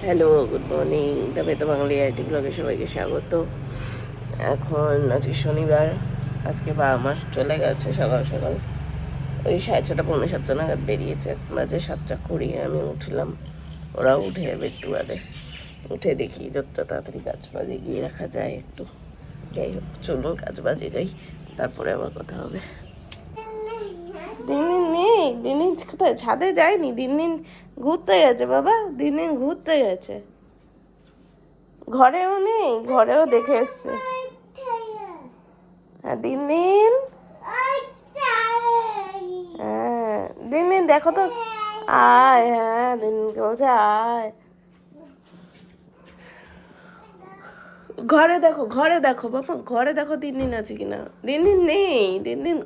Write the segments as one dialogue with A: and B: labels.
A: Hello good morning তবে তো বাঙালি IT ব্লগে সবাইকে স্বাগত। এখন আজকে শনিবার, আজকে বাবা মাস চলে গেছে সকাল সকাল। ওই সাড়ে ছটা, পৌনে সাতটা নাগাদ বেরিয়েছে। বাজে সাতটা কুড়ি, আমি উঠলাম। ওরা উঠে যাবে একটু বাদে। উঠে দেখি যত তাড়াতাড়ি কাজ বাজে গিয়ে রাখা যায় একটু। যাই হোক, চলুন কাজ বাজে যাই। তারপরে আবার কথা হবে। দিন দিন। দিন দিন কোথায় ছাদে যায়নি দিন দিন ঘুরতে গেছে বাবা দিন দিন ঘুরতে গেছে। ঘরেও নেই, ঘরেও দেখে এসছে। দিন দিন দিন দিন দেখো তো। আয় হ্যাঁ দিন দিনকে বলছে, আয়। ঘরে দেখো ঘরে দেখো বাবা, ঘরে দেখো দিন দিন আছে কিনা। দিন দিন নেই দিন দিন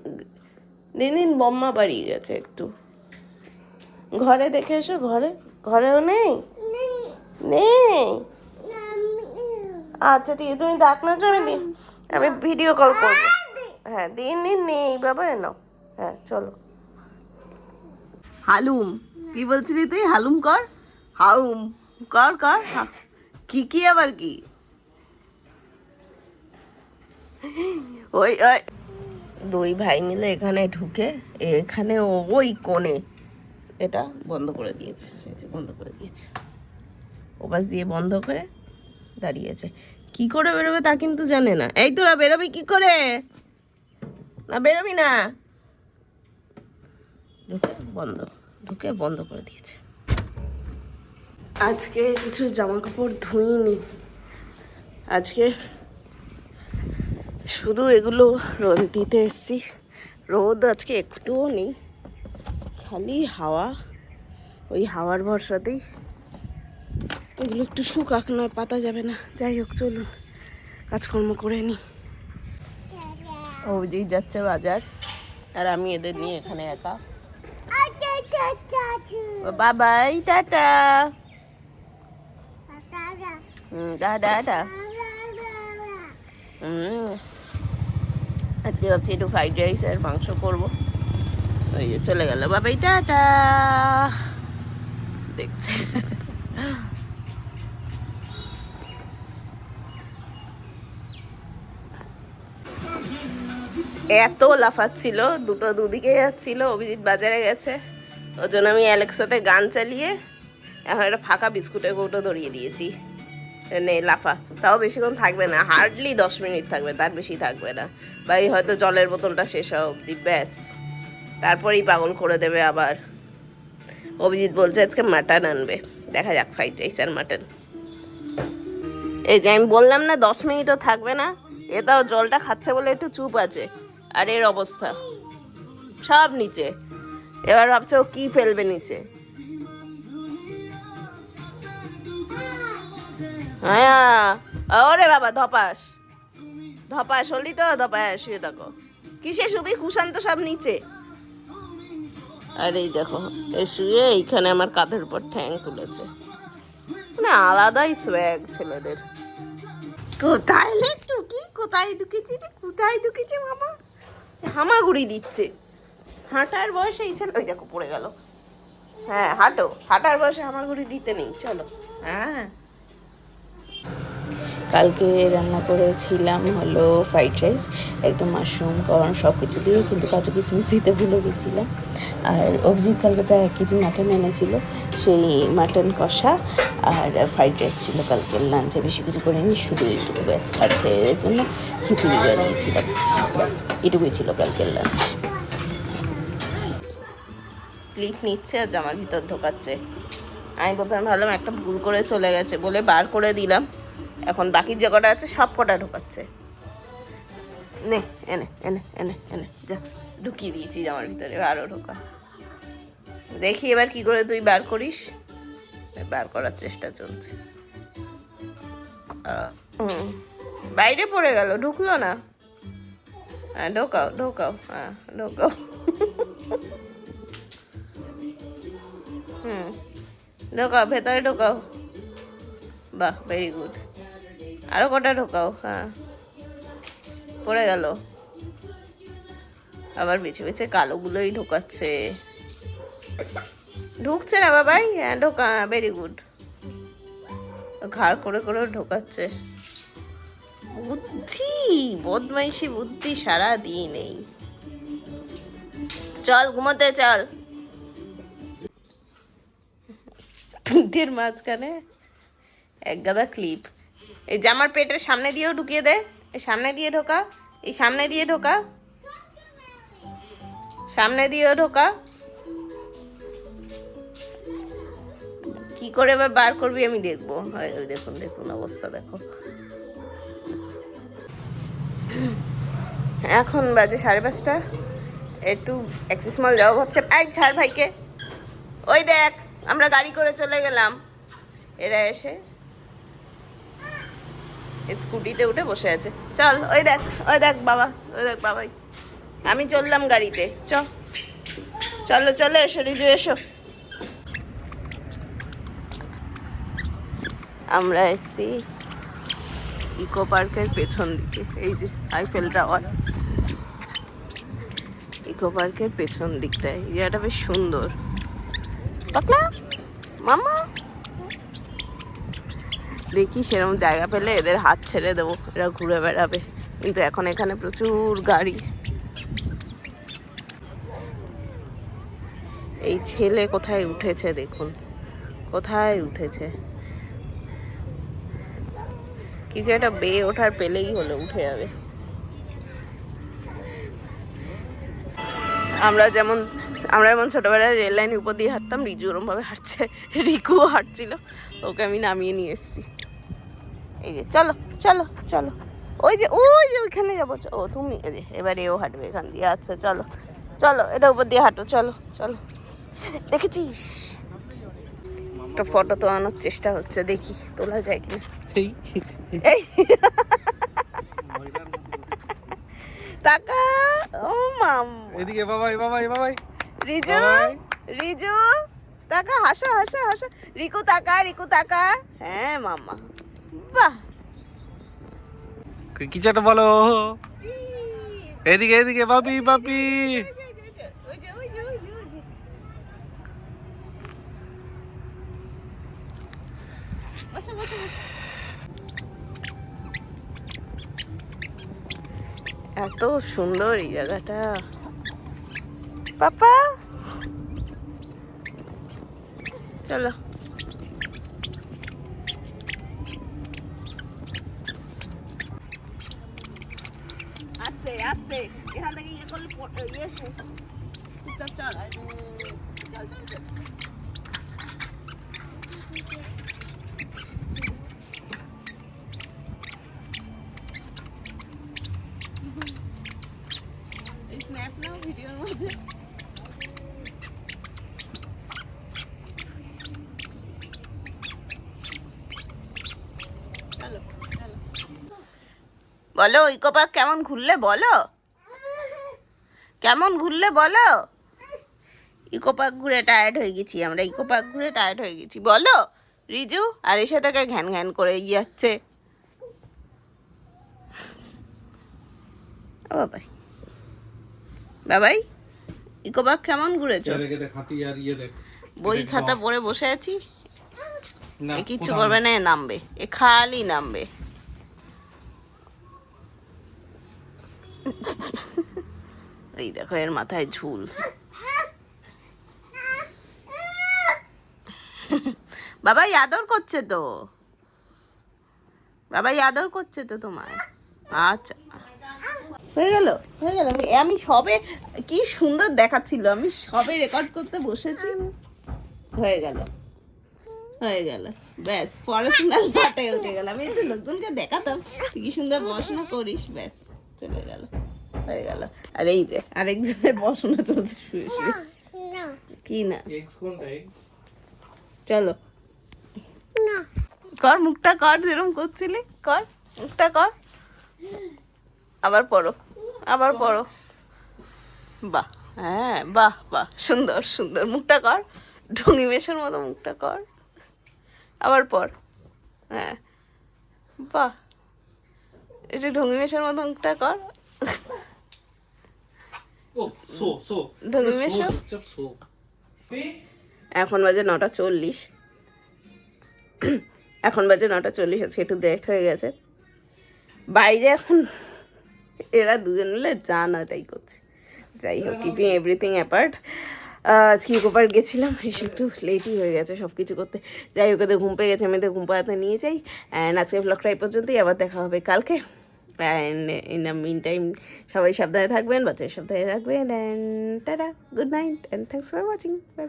A: দিন দিন বম্মা বাড়ি গেছে একটু। ঘরে দেখে এসো, ঘরে, ঘরেও নেই? নেই? আচ্ছা ঠিক তুমি ডাক না আমি দিন আমি ভিডিও কল করব। হ্যাঁ দিন দিন নেই, বাবা নাও। হ্যাঁ চলো। হালুম, কি বলছিলি তুই? হালুম কর। হাউম কর কর। কি কি আবার কি? ওই ওই। দুই ভাই মিলে এখানে ঢুকে এখানে ওই কোণে এটা বন্ধ করে দিয়েছে বন্ধ করে দিয়েছে। ওপাশ দিয়ে বন্ধ করে দাঁড়িয়েছে। কি করে বেরোবে তা কিন্তু জানে না। এই তোরা বেরোবি কি করে? না, বেরোবি না। ঢুকে বন্ধ ঢুকে বন্ধ করে দিয়েছে। আজকে কিছু জামা কাপড় ধুইনি। আজকে শুধু এগুলো রোদে দিতে এসছি। রোদ আজকে একটুও নেই খালি হাওয়া ওই হাওয়ার ভরসাতেই। এগুলো একটু শুকাক নয় পাতা যাবে না। যাই হোক চলুন কাজকর্ম করে নি অভিজিৎ যাচ্ছে বাজার আর আমি এদের নিয়ে এখানে একা। বাবাই টাটা। হুম টাটা হুম। আজকে ভাবছি একটু ফ্রাইড রাইস আর মাংস করব। ওই যে চলে গেল। বাবাই, টাটা। দেখছে। এত লাফাচ্ছিল, দুটো দুদিকে যাচ্ছিল, অভিজিৎ বাজারে গেছে। ওর জন্য আমি অ্যালেক্সাতে গান চালিয়ে, এখন একটা ফাঁকা বিস্কুটের কৌটো ধরিয়ে দিয়েছি। নে লাফা। তাও বেশিক্ষণ থাকবে না হার্ডলি দশ মিনিট থাকবে, তার বেশি থাকবে না। বা এই হয়তো জলের বোতলটা শেষ হওয়া অবধি, ব্যাস। তারপরেই পাগল করে দেবে আবার। অভিজিৎ বলছে, আজকে মাটন আনবে। দেখা যাক ফ্রাইড রাইস আর মাটন এই যে আমি বললাম না, দশ মিনিটও থাকবে না, এ তাও জলটা খাচ্ছে বলে একটু চুপ আছে। আর এর অবস্থা। সব নিচে। এবার ভাবছে ও কী ফেলবে নিচে। হ্যাঁ ওরে বাবা, ধপাস। ধপাস হলি তো, ধপাস শুয়ে দেখো কিসে শুবি? কুশান তো সব নিচে। আর এই দেখো, এই শুয়ে এইখানে আমার কাঁধের উপর ঠ্যাং তুলেছে। মানে আলাদাই সোয়াগ ছেলেদের। কোথায় লে টুকি? কোথায় ঢুকেছি রে? কোথায় ঢুকেছে মামা? হামাগুড়ি দিচ্ছে। হাঁটার বয়সে এই ছেলে ওই দেখো, পড়ে গেল। হ্যাঁ হাঁটো। হাঁটার বয়সে হামাগুড়ি দিতে নেই, চলো। হ্যাঁ। কালকে রান্না করেছিলাম হলো ফ্রাইড রাইস একদম মাশরুম কর্ন সব কিছু দিয়ে কিন্তু কাজু কিশমিশ দিতে ভুলে গেছিলাম। আর অভিজিৎ কালকে প্রায় এক কেজি মাটন এনেছিল, সেই মাটন কষা আর ফ্রাইড রাইস ছিল কালকের লাঞ্চে বেশি কিছু করিনি, শুধু এইটুকু ব্যাস আছে এর জন্য খিচুড়ি বানিয়েছিলাম। ব্যাস, এটুকুই ছিল কালকের লাঞ্চ ক্লিপ নিচ্ছে আর জামার ভিতর ঢোকাচ্ছে। আমি প্রথমে ভাবলাম একটা ভুল করে চলে গেছে বলে বার করে দিলাম। এখন বাকি যে কটা আছে, সব কটা ঢোকাচ্ছে। নে এনে এনে এনে এনে যা। ঢুকিয়ে দিয়েছি জামার ভিতরে আরও ঢোকা। দেখি এবার কি করে তুই বার করিস। বার করার চেষ্টা চলছে। বাইরে পড়ে গেল, ঢুকলো না? হ্যাঁ ঢোকাও ঢোকাও হ্যাঁ ঢোকাও। হুম, ঢোকাও, ভেতরে ঢোকাও। বাহ ভেরি গুড আরও কটা ঢোকাও হ্যাঁ। পড়ে গেল। আবার বেছে বেছে কালোগুলোই ঢোকাচ্ছে। ঢুকছে না বাবাই হ্যাঁ ঢোকা ভেরি গুড ঘাড় করে করে ঢোকাচ্ছে। বুদ্ধি, বদমাইশি বুদ্ধি সারা দিন এই। চল, ঘুমোতে চল। পিঠের মাঝখানে এক গাদা ক্লিপ। এই জামার পেটের সামনে দিয়েও ঢুকিয়ে দে। এই সামনে দিয়ে ঢোকা। এই সামনে দিয়ে ঢোকা। সামনে দিয়েও ঢোকা। কি করে এবার বার করবি আমি দেখব। দেখুন দেখুন অবস্থা, দেখো। এখন বাজে সাড়ে পাঁচটা। একটু অ্যাক্সিস মল যাওয়া হচ্ছে। আই ছাড় ভাইকে। ওই দেখ, আমরা গাড়ি করে চলে গেলাম। এরা এসে স্কুটিতে উঠে বসে আছে। চল, ওই দেখ ওই দেখ বাবা, ওই দেখ বাবাই। আমি চললাম গাড়িতে। চ। চলো চলো, এসো, রিজু, এসো। আমরা এসছি ইকো পার্কের পেছন দিকে। এই যে, আইফেল টাওয়ার। ইকো পার্কের পেছন দিকটায়। জায়গাটা বেশ সুন্দর। পাকলা মামা? দেখি সেরকম জায়গা পেলে এদের হাত ছেড়ে দেবো, এরা ঘুরে বেড়াবে। কিন্তু এখন এখানে প্রচুর গাড়ি। এই ছেলে কোথায় উঠেছে দেখুন, কোথায় উঠেছে? কিছু একটা বেয়ে ওঠার পেলেই হলো, উঠে যাবে। আমরা যেমন আমরা যেমন ছোটবেলায় রেল উপর দিয়ে হাঁটতাম, রিজু ওরম ভাবে হাঁটছে, রিকুও হাঁটছিল, ওকে আমি নামিয়ে নিয়ে এসেছি। এই যে চলো চলো চলো। ওই যে ওই যে ওইখানে যাব। ও তুমি এই যে এবারে ও হাঁটবে এখান দিয়ে। আচ্ছা চলো চলো এটা উপর দিয়ে হাঁটো চলো চলো। দেখেছিস? একটা ফটো তোলানোর চেষ্টা হচ্ছে দেখি তোলা যায় কিনা।
B: এই
A: টাকা ও মাম
B: এদিকে বাবাই বাবাই বাবাই
A: রিজু। রিজু টাকা হাসো হাসো হাসো। রিকু টাকা রিকু টাকা হ্যাঁ মামা বাহ।
B: কিছু একটা বলো? এদিকে এদিকে বাপি বাপি।
A: এত সুন্দর এই জায়গাটা। পাপা। চলো। আস্তে আস্তে এখান থেকে ইয়ে করলে ইয়ে চল চল চল চল এই স্ন্যাপ নাও ভিডিওর মধ্যে চলো চলো বলো ইকো পার্ক কেমন ঘুরলে বলো? কেমন ঘুরলে বলো? ইকো পার্ক ঘুরে টায়ার্ড হয়ে গেছি আমরা ইকো পার্ক ঘুরে টায়ার্ড হয়ে গেছি। বলো রিজু আর এসে তাকে ঘ্যান ঘ্যান করে যাচ্ছে বাবাই। বাবাই ইকো পার্ক কেমন ঘুরেছো?
B: ইয়ে
A: বই খাতা পড়ে বসে আছি? কিচ্ছু করবে না নামবে এ খালি নামবে। এই দেখো, এর মাথায় ঝুল। বাবা আদর করছে তো। বাবা আদর করছে তো তোমায়। আচ্ছা। হয়ে গেল হয়ে গেল। আমি সবে কি সুন্দর দেখাচ্ছিল। আমি সবে রেকর্ড করতে বসেছি। হয়ে গেল। হয়ে গেল। ব্যাস পড়াশোনার ঘাটে উঠে গেলাম। এই তো লোকজনকে দেখাতাম। তুই কি সুন্দর পড়াশোনা করিস, ব্যাস। চলে গেল হয়ে গেল। আর এই যে আরেকজনের পড়াশোনা চলছে শুয়ে শুয়ে। কি না?
B: এক্স কোনটা
A: চলো। কর মুখটা কর যেরকম করছিলি কর মুখটা কর। আবার পড়ো আবার পড়ো। বাহ হ্যাঁ বাহ বাহ সুন্দর সুন্দর। মুখটা কর ঢঙ্গি মেশের মতো মুখটা কর। আবার পর হ্যাঁ। বাহ এটা ঢঙ্গি মেশের মতো মুখটা কর।
B: ও সো সো
A: ঢঙ্গি মেশো। এখন বাজে নটা চল্লিশ। এখন বাজে নটা চল্লিশ আজকে একটু দেখ হয়ে গেছে। বাইরে এখন এরা দুজন মিলে যা না তাই করছে। যাই হোক কিপিং এভরিথিং অ্যাপার্ট আজকে ইকো পার্ক গেছিলাম এসে একটু লেটই হয়ে গেছে সব কিছু করতে। যাই হোক ওদের ঘুম পেয়ে গেছে আমি ওদের ঘুম পাড়াতে নিয়ে যাই। অ্যান্ড আজকে ব্লগটা এই পর্যন্তই আবার দেখা হবে কালকে। And in the mean time সবাই সাবধানে থাকবেন বাচ্চারা সাবধানে রাখবেন and tata good night and thanks for watching bye